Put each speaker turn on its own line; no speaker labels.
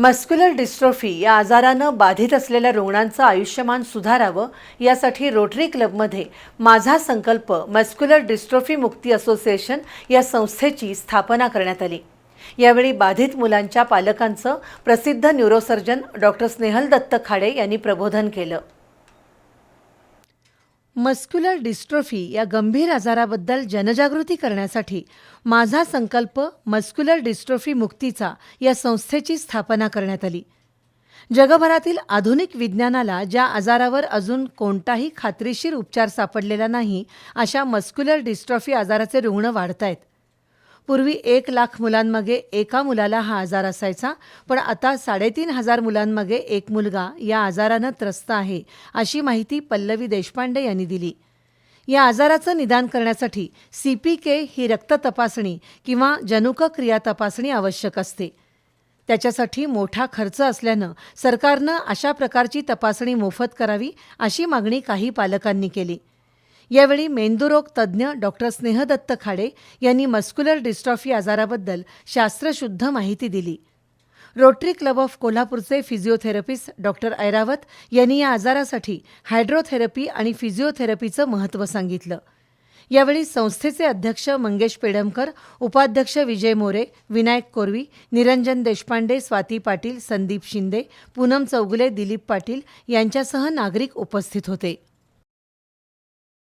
Muscular dystrophy या आजारानं बाधित असलेल्या रुग्णांचं आयुष्यमान सुधारावं यासाठी रोटरी क्लबमध्ये माझा संकल्प मस्क्युलर डिस्ट्रॉफी मुक्ती असोसिएशन या संस्थेची स्थापना करण्यात आली. यावेळी बाधित मुलांच्या पालकांचं प्रसिद्ध न्यूरोसर्जन डॉक्टर स्नेहल दत्त खाडे यांनी प्रबोधन केलं. मस्क्युलर डिस्ट्रोफी या गंभीर आजाराबद्दल जनजागृती करण्यासाठी माझा संकल्प मस्क्युलर डिस्ट्रोफी मुक्तीचा या संस्थेची स्थापना करण्यात आली. जगभरातील आधुनिक विज्ञानाला ज्या आजारावर अजून कोणताही खात्रीशीर उपचार सापडलेला नाही अशा मस्क्युलर डिस्ट्रॉफी आजाराचे रुग्ण वाढत आहेत पूर्वी एक लाख मुलांमागे एका मुलाला हा आजार असायचा पण आता साडेतीन हजार मुलांमागे एक मुलगा या आजारानं त्रस्त आहे अशी माहिती पल्लवी देशपांडे यांनी दिली. या आजाराचं निदान करण्यासाठी सी पी के ही रक्त तपासणी किंवा जनुक क्रिया तपासणी आवश्यक असते. त्याच्यासाठी मोठा खर्च असल्यानं सरकारनं अशा प्रकारची तपासणी मोफत करावी अशी मागणी काही पालकांनी केली. यावेळी मेंदुरोग तज्ज्ञ डॉक्टर स्नेहदत्त खाडे यांनी मस्क्युलर डिस्ट्रॉफी आजाराबद्दल शास्त्रशुद्ध माहिती दिली. रोटरी क्लब ऑफ कोल्हापूरचे फिजिओथेरपिस्ट डॉक्टर ऐरावत यांनी या आजारासाठी हायड्रोथेरपी आणि फिजिओथेरपीचं महत्त्व सांगितलं. यावेळी संस्थेचे अध्यक्ष मंगेश पेडमकर उपाध्यक्ष विजय मोरे विनायक कोरवी निरंजन देशपांडे स्वाती पाटील संदीप शिंदे पूनम चौगुले दिलीप पाटील यांच्यासह नागरिक उपस्थित होते.